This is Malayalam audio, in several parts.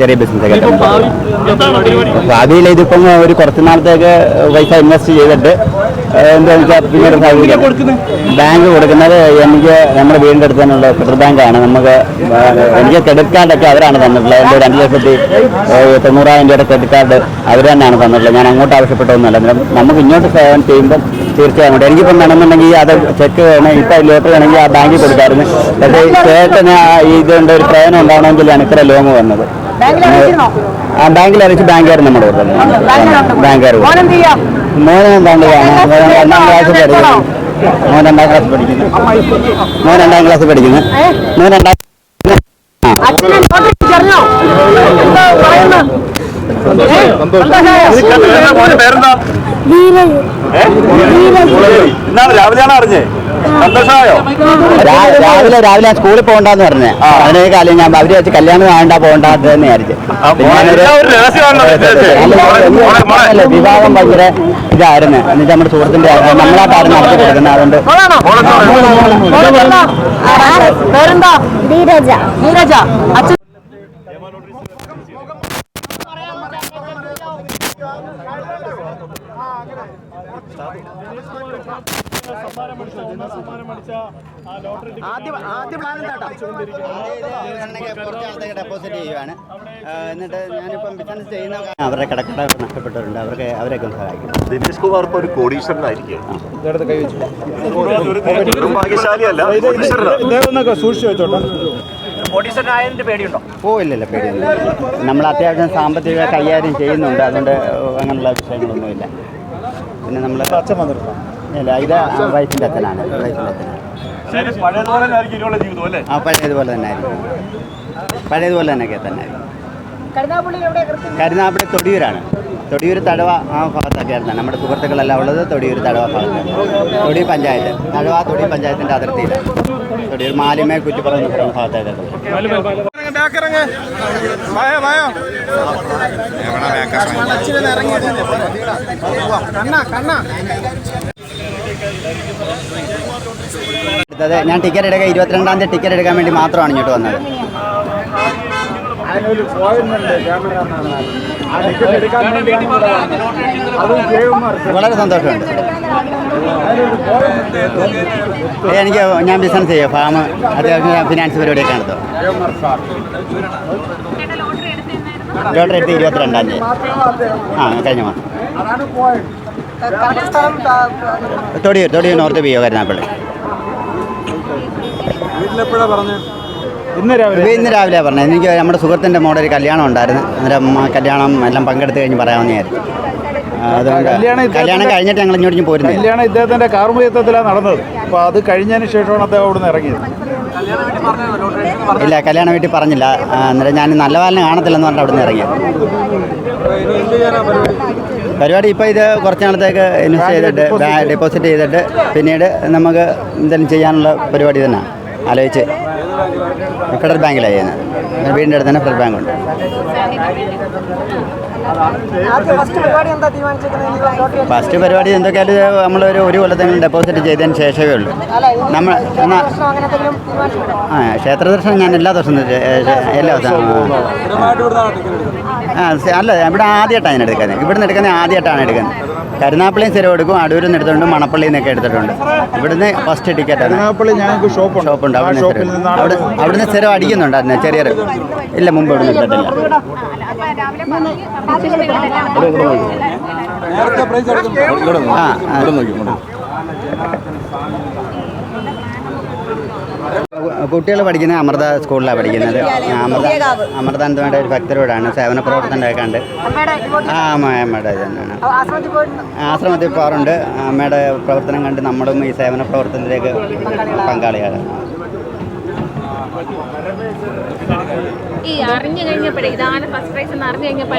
ചെറിയ ബിസിനസ് ഒക്കെ ഭാവിയിൽ ഇതിപ്പം ഒരു കുറച്ച് നാളത്തേക്ക് പൈസ ഇൻവെസ്റ്റ് ചെയ്തിട്ട് എന്താണെന്ന് വെച്ചാൽ പിന്നീട് ബാങ്ക് കൊടുക്കുന്നത് എനിക്ക് നമ്മുടെ വീടിന്റെ അടുത്ത് തന്നെയുള്ള ഫെഡറൽ ബാങ്കാണ് നമുക്ക് എനിക്ക് ക്രെഡിറ്റ് കാർഡൊക്കെ അവരാണ് തന്നിട്ടുള്ളത്. എന്റെ രണ്ട് ലക്ഷത്തി തൊണ്ണൂറായിരം രൂപയുടെ ക്രെഡിറ്റ് കാർഡ് അവർ തന്നെയാണ് തന്നിട്ടുള്ളത്. ഞാൻ അങ്ങോട്ട് ആവശ്യപ്പെട്ടൊന്നുമല്ല അന്നേരം നമുക്ക് ഇങ്ങോട്ട് സേവനം ചെയ്യുമ്പോൾ തീർച്ചയായും അങ്ങോട്ട്. എനിക്കിപ്പം വേണമെന്നുണ്ടെങ്കിൽ അത് ചെക്ക് വേണം ഇപ്പം ലെറ്റർ വേണമെങ്കിൽ ആ ബാങ്കിൽ കൊടുക്കാറുണ്ട് പക്ഷേ ചേട്ടന് ഇതുകൊണ്ട് ഒരു പ്രയോജനം ഉണ്ടാവണമെങ്കിലാണ് ഇത്ര ലോങ് വന്നത്. ബാങ്കിൽ അറിയിച്ച് ബാങ്കുകാർ നമ്മുടെ കൊടുത്തത് ബാങ്കുകാർ മോനെ മോൻ രണ്ടാം ക്ലാസ് പഠിക്കുന്നു. മോൻ രണ്ടാം ക്ലാസ് പഠിക്കുന്നു. മോൻ രണ്ടാം ക്ലാസ് പഠിക്കുന്നു. മോൻ രണ്ടാം നോട്ടീസ് അറിഞ്ഞോ രാവിലെയാണ് രാവിലെ രാവിലെ ഞാൻ സ്കൂളിൽ പോകണ്ടെന്ന് പറഞ്ഞു. അതിനെ കാലം ഞാൻ അവർ വെച്ച് കല്യാണം വേണ്ട പോകണ്ടെന്ന് രഹസ്യമാണല്ലോ വിചാരിച്ചേ. വിവാഹം ഭയങ്കര ഇതായിരുന്നു. എന്നിട്ട് നമ്മുടെ സുഹൃത്തിന്റെ നമ്മളായിട്ടായിരുന്നു നടത്തി കൊടുക്കുന്നത്. അതുകൊണ്ട് പേരെന്താ? ധീരജ നീരജ. അച്ഛൻ ഡെപ്പോസിറ്റ് ചെയ്യുവാണ്. എന്നിട്ട് ഞാനിപ്പം ബിസിനസ് ചെയ്യുന്ന അവരുടെ കിടക്കട നഷ്ടപ്പെട്ടവരുണ്ട് അവർക്ക് അവരെയൊക്കെ സഹായിക്കും. ദിനേശ് കുമാർ ഇപ്പൊ ഒരു കോടീശ്വരനായിരിക്കും. ഒരു ഭാഗ്യശാലിയല്ല. സൂക്ഷിച്ചു വെച്ചോട്ടോ. ഓ ഇല്ലല്ല പേടിയൊന്നുമില്ല. നമ്മൾ അത്യാവശ്യം സാമ്പത്തിക കൈകാര്യം ചെയ്യുന്നുണ്ട്. അതുകൊണ്ട് അങ്ങനെയുള്ള വിഷയങ്ങളൊന്നുമില്ല. പിന്നെ നമ്മൾ അച്ഛൻ വന്നിട്ടുണ്ടോ ഇല്ല ഇത് വൈഫിന്റെ അച്ഛനാണ്. വൈഫിന്റെ അച്ഛനാണ്. ശരി പഴയതുപോലെ തന്നെ ആയിരിക്കും ഇനിയുള്ള ജീവിതം അല്ലേ? ആ പഴയതുപോലെ തന്നെ ആയിരിക്കും പഴയതുപോലെ തന്നെയൊക്കെ തന്നെ ആയിരിക്കും കരുനാപ്പള്ളി തൊടിയൂരാണ്. തൊടിയൂർ തടവ ആ ഭാഗത്തൊക്കെ ആയിരുന്നു നമ്മുടെ സുഹൃത്തുക്കളെല്ലാം ഉള്ളത് തൊടിയൂർ തടവ ഭാഗത്താണ്. തൊടി പഞ്ചായത്ത്. തടവ തൊടി പഞ്ചായത്തിന്റെ അതിർത്തിയിലാണ്. തൊടിയൂർ മാലിമേ കുറ്റിപ്പുറം എന്ന് പറയുന്ന കണ്ണ അടുത്തത് ഞാൻ ടിക്കറ്റ് എടുക്കാൻ ഇരുപത്തിരണ്ടാം തീയതി ടിക്കറ്റ് എടുക്കാൻ വേണ്ടി മാത്രമാണ് ഇങ്ങോട്ട് വന്നത്. അതിനൊരു പോയിന്റ് ക്യാമറ. വളരെ സന്തോഷമുണ്ട്. എനിക്ക് ഞാൻ ബിസിനസ് ചെയ്യാം. ഫാം അത്യാവശ്യം ഫിനാൻസ് പരിപാടിയൊക്കെ നടത്തും ലോട്ടറി എടുത്ത് ഇരുപത്തിരണ്ടാം തീയതി. ആ കഴിഞ്ഞ മാസം. തൊടിയൂർ തൊടിയൂർ നോർത്ത് ബിയോ കരുനാപ്പള്ളി ഇന്ന് രാവിലെ. ഇത് ഇന്ന് രാവിലെ പറഞ്ഞത്. എനിക്ക് നമ്മുടെ സുഹൃത്തിന്റെ മോടെ ഒരു കല്യാണം ഉണ്ടായിരുന്നു. അന്നേരം കല്യാണം എല്ലാം പങ്കെടുത്ത് കഴിഞ്ഞ് പറയാമെന്നായിരുന്നു കല്യാണം കഴിഞ്ഞിട്ട് ഞങ്ങൾ ഇങ്ങോട്ട് പോരുന്നത് കല്യാണം ഇദ്ദേഹത്തിന്റെ കാർമുയത്തത്തിലാണ് നടന്നത്. അപ്പോൾ അത് കഴിഞ്ഞതിന് ശേഷമാണ് അദ്ദേഹം അവിടെ നിന്ന് ഇറങ്ങിയത്. ഇല്ല കല്യാണം വീട്ടിൽ പറഞ്ഞില്ല. അന്നേരം ഞാൻ നല്ല കാലം കാണത്തില്ലെന്ന് പറഞ്ഞിട്ട് അവിടെ നിന്ന് ഇറങ്ങിയത് പരിപാടി ഇപ്പോൾ ഇത് കുറച്ച് നാളത്തേക്ക് ഇൻവെസ്റ്റ് ചെയ്തിട്ട് ഡെപ്പോസിറ്റ് ചെയ്തിട്ട് പിന്നീട് നമുക്ക് എന്തെങ്കിലും ചെയ്യാനുള്ള പരിപാടി തന്നെ ആലോചിച്ച് ഫെഡറൽ ബാങ്കിലാണ് ചെയ്യുന്നത് വീടിന്റെ അടുത്ത് തന്നെ ഫെഡറൽ ബാങ്ക് ഉണ്ട് ആദ്യം ഫസ്റ്റ് പരിപാടി എന്താ തീരുമാനിച്ചിരിക്കുന്നത് ലോട്ടറി ഫസ്റ്റ് പരിപാടി എന്തൊക്കെയായാലും നമ്മളൊരു ഒരു കൊല്ലത്തെങ്കിലും ഡെപ്പോസിറ്റ് ചെയ്തതിന് ശേഷമേ ഉള്ളൂ. നമ്മൾ എന്നാ പ്രശ്നം അങ്ങനെ ആ ക്ഷേത്ര ദർശനം ഞാൻ എല്ലാ ദിവസവും എല്ലാ ദിവസവും. അല്ല ഇവിടെ ആദ്യമായിട്ടാണ് ഞാൻ എടുക്കുന്നത്. ഇവിടുന്ന് എടുക്കുന്നത് ആദ്യമായിട്ടാണ് എടുക്കുന്നത്. കരുനാപ്പള്ളിയും സ്ഥിരം എടുക്കും അടൂരിൽ നിന്ന് എടുത്തിട്ടുണ്ട്. മണപ്പള്ളിയിൽ നിന്നൊക്കെ എടുത്തിട്ടുണ്ട് ഇവിടുന്ന് ഫസ്റ്റ് ടിക്കറ്റ് ഞങ്ങൾക്ക് ഷോപ്പുണ്ട് അവിടുന്ന് സ്ഥിരം അടിക്കുന്നുണ്ട് അതിന് ചെറിയ ഇല്ല മുമ്പ് ഇവിടെ എടുത്തിട്ടില്ല ആ കുട്ടികൾ പഠിക്കുന്നത് അമൃത സ്കൂളിലാണ് പഠിക്കുന്നത്. അമൃത അമൃതാനന്ദയുടെ ഒരു ഭക്തരോടാണ് സേവന പ്രവർത്തനമൊക്കെ ഉണ്ട് ആ അമ്മ അമ്മയുടെ തന്നെയാണ് ആശ്രമത്തിൽ പോകാറുണ്ട്. അമ്മയുടെ പ്രവർത്തനം കണ്ട് നമ്മളും ഈ സേവന പ്രവർത്തനത്തിലേക്ക് പങ്കാളിയാണ് ഈ അറിഞ്ഞു കഴിഞ്ഞപ്പോഴേ ഇതാണ് ഫസ്റ്റ് പ്രൈസ് എന്ന് അറിഞ്ഞു കഴിഞ്ഞപ്പോൾ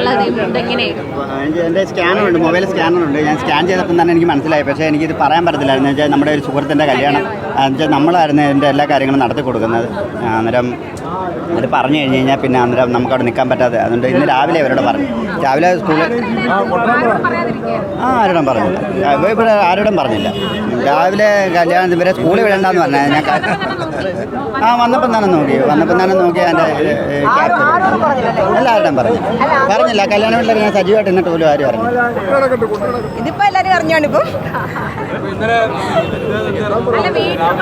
ഇതെങ്ങനെയായിരുന്നു എനിക്ക് എന്റെ സ്കാനറുണ്ട് മൊബൈൽ സ്കാനറുണ്ട്. ഞാൻ സ്കാൻ ചെയ്തപ്പോൾ തന്നെ എനിക്ക് മനസ്സിലായി. പക്ഷേ എനിക്കിത് പറയാൻ പറ്റത്തില്ലായിരുന്നു. വെച്ചാൽ നമ്മുടെ ഒരു സുഹൃത്തിന്റെ കല്യാണം. എന്നുവെച്ചാൽ നമ്മളായിരുന്നു എന്റെ എല്ലാ കാര്യങ്ങളും നടത്തി കൊടുക്കുന്നത്. അന്നേരം അത് പറഞ്ഞു കഴിഞ്ഞ് കഴിഞ്ഞാൽ പിന്നെ അന്നേരം നമുക്ക് അവിടെ നിൽക്കാൻ പറ്റാതെ. അതുകൊണ്ട് ഇന്ന് രാവിലെ അവരോട് പറഞ്ഞു. രാവിലെ സ്കൂളിൽ ആ ആരോടും പറഞ്ഞില്ല. ഇവിടെ ആരോടും പറഞ്ഞില്ല. രാവിലെ കല്യാണം ഇവരെ സ്കൂളിൽ വിടണ്ടെന്ന് പറഞ്ഞാൽ ഞാൻ ആ വന്നപ്പം തന്നെ നോക്കി. വന്നപ്പം തന്നെ നോക്കി എന്റെ എല്ലാവരുടെയും പറഞ്ഞു പറഞ്ഞില്ല. കല്യാണ വീട്ടിൽ ഞാൻ സജീവമായിട്ട് എന്നിട്ട് പോലും ആരും അറിഞ്ഞു ഇതിപ്പോ എല്ലാരും അറിഞ്ഞാണ് ഇപ്പം.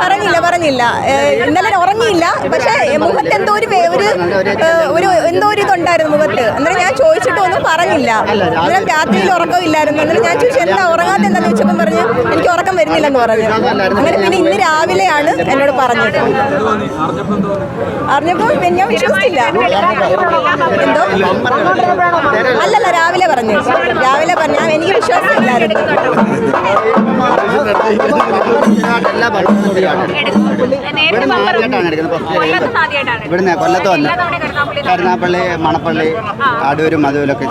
പറഞ്ഞില്ല. പറഞ്ഞില്ല ഇന്നലെ ഉറങ്ങിയില്ല. പക്ഷെ മുഖത്ത് എന്തോ ഒരു ഒരു ഒരു എന്തോ ഒരു ഇതുണ്ടായിരുന്നു മുഖത്ത്. അന്നേരം ഞാൻ ചോദിച്ചിട്ട് ഒന്നും പറഞ്ഞില്ല. അന്നേരം രാത്രിയിൽ ഉറക്കമില്ലായിരുന്നു. അന്നേരം ഞാൻ ചോദിച്ചു എന്താ ഉറങ്ങാത്ത എന്താണെന്ന് ചോദിച്ചപ്പം പറഞ്ഞു എനിക്ക് ഉറക്കം വരുന്നില്ലെന്ന് പറഞ്ഞു. അങ്ങനെ പിന്നെ ഇന്ന് രാവിലെയാണ് എന്നോട് പറഞ്ഞത്. അറിഞ്ഞപ്പോൾ പിന്നെ ഞാൻ വിശ്വസിച്ചില്ല. എന്തോ? അല്ലല്ല രാവിലെ പറഞ്ഞു. രാവിലെ പറഞ്ഞു. എനിക്ക് വിശ്വാസമില്ലായിരുന്നു. നേരത്തെ ഇവിടുന്ന് കൊല്ലത്ത് വന്ന് കരുനാപ്പള്ളി മണപ്പള്ളി അടൂരും മധുവിലൊക്കെ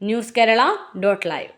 ന്യൂസ് കേരള ഡോട്ട് ലൈവ്.